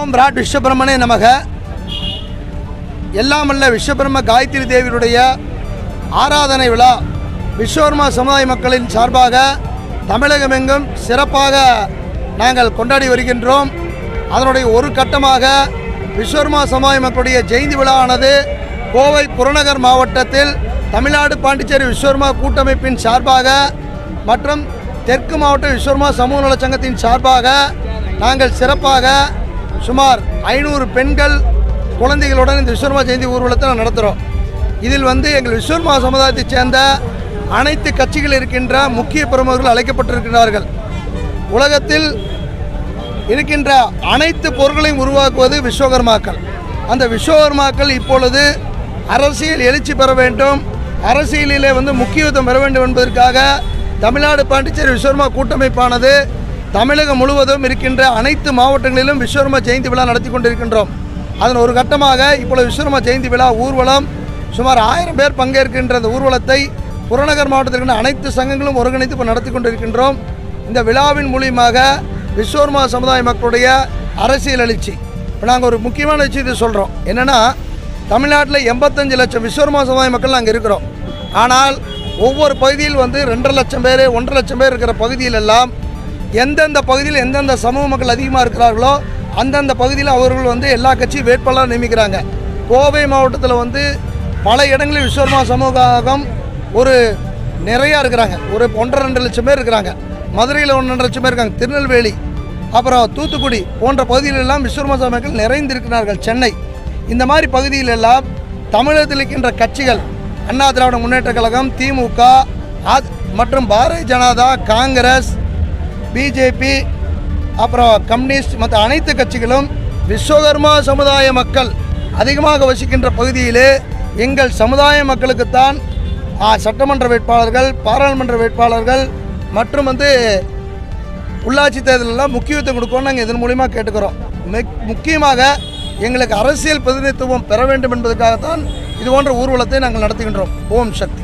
ஓம் rod விஸ்வபிரமணே நமக. எல்லாமல்ல விஸ்வபிரம காயத்ரி தேவியுடைய ஆராதனை விழா விஸ்வகர்மா சமுதாய மக்களின் சார்பாக தமிழகமெங்கும் சிறப்பாக நாங்கள் கொண்டாடி வருகின்றோம். அதனுடைய ஒரு கட்டமாக விஸ்வர்மா சமுதாய மக்களுடைய ஜெயந்தி விழாவானது கோவை புறநகர் மாவட்டத்தில் தமிழ்நாடு பாண்டிச்சேரி விஸ்வர்மா கூட்டமைப்பின் சார்பாக மற்றும் தெற்கு மாவட்ட விஸ்வர்மா சமூக நலச்சங்கத்தின் சார்பாக நாங்கள் சிறப்பாக சுமார் ஐநூறு பெண்கள் குழந்தைகளுடன் இந்த விஸ்வகர்மா ஜெயந்தி ஊர்வலத்தை நடத்துகிறோம். இதில் வந்து எங்கள் விஸ்வகர்மா சமுதாயத்தைச் சேர்ந்த அனைத்து கட்சிகள் இருக்கின்ற முக்கிய பிரமுகர்கள் அழைக்கப்பட்டிருக்கிறார்கள் உலகத்தில் இருக்கின்ற அனைத்து பொருட்களையும் உருவாக்குவது விஸ்வகர்மாக்கள். அந்த விஸ்வகர்மாக்கள் இப்பொழுது அரசியல் எழுச்சி பெற வேண்டும். அரசியலிலே வந்து முக்கியத்துவம் பெற வேண்டும் என்பதற்காக தமிழ்நாடு பாண்டிச்சேரி விஸ்வகர்மா கூட்டமைப்பானது தமிழகம் முழுவதும் இருக்கின்ற அனைத்து மாவட்டங்களிலும் விஸ்வகர்மா ஜெயந்தி விழா நடத்தி கொண்டிருக்கின்றோம். அதன் ஒரு கட்டமாக இப்பொழுது விஸ்வகர்மா ஜெயந்தி விழா ஊர்வலம் சுமார் ஆயிரம் பேர் பங்கேற்கின்ற அந்த ஊர்வலத்தை புறநகர் மாவட்டத்திற்கான அனைத்து சங்கங்களும் ஒருங்கிணைத்து இப்போ நடத்தி கொண்டிருக்கின்றோம். இந்த விழாவின் மூலியமாக விஸ்வர்மா சமுதாய மக்களுடைய அரசியல் எழுச்சி. இப்போ நாங்கள் ஒரு முக்கியமான விஷயத்தை சொல்கிறோம் என்னென்னா தமிழ்நாட்டில் எண்பத்தஞ்சு லட்சம் விஸ்வர்மா சமுதாய மக்கள் நாங்கள் இருக்கிறோம். ஆனால் ஒவ்வொரு பகுதியில் வந்து ரெண்டரை லட்சம் பேர் ஒன்றரை லட்சம் பேர் இருக்கிற பகுதியிலெல்லாம் எந்தெந்த பகுதியில் எந்தெந்த சமூக மக்கள் அதிகமாக இருக்கிறார்களோ அந்தந்த பகுதியில் அவர்கள் வந்து எல்லா கட்சியும் வேட்பாளர் நியமிக்கிறாங்க. கோவை மாவட்டத்தில் வந்து பல இடங்களில் விஸ்வர்மா சமூகம் ஒரு நிறையா இருக்கிறாங்க. ஒரு ஒன்றரை ரெண்டு லட்சம் பேர் இருக்கிறாங்க. மதுரையில் ஒன்றரை லட்சம் பேர் இருக்காங்க. திருநெல்வேலி அப்புறம் தூத்துக்குடி போன்ற பகுதிகளெல்லாம் விஸ்வர்மா சமூகங்கள் நிறைந்திருக்கிறார்கள். சென்னை. இந்த மாதிரி பகுதியிலெல்லாம் தமிழகத்தில் இருக்கின்ற கட்சிகள் அண்ணா திராவிட முன்னேற்ற கழகம் திமுக ஆத்- மற்றும் பாரதிய ஜனதா காங்கிரஸ் பிஜேபி அப்புறம் கம்யூனிஸ்ட் மற்ற அனைத்து கட்சிகளும் விஸ்வகர்மா சமுதாய மக்கள் அதிகமாக வசிக்கின்ற பகுதியிலே எங்கள் சமுதாய மக்களுக்குத்தான் சட்டமன்ற வேட்பாளர்கள் பாராளுமன்ற வேட்பாளர்கள் மற்றும் வந்து உள்ளாட்சி தேர்தலெல்லாம் முக்கியத்துவம் கொடுக்கணும்னு நாங்கள் இதன் மூலிமா கேட்டுக்கிறோம். முக்கியமாக எங்களுக்கு அரசியல் பிரதிநிதித்துவம் பெற வேண்டும் என்பதற்காகத்தான் இது போன்ற ஊர்வலத்தை நாங்கள் நடத்துகின்றோம். ஓம் சக்தி.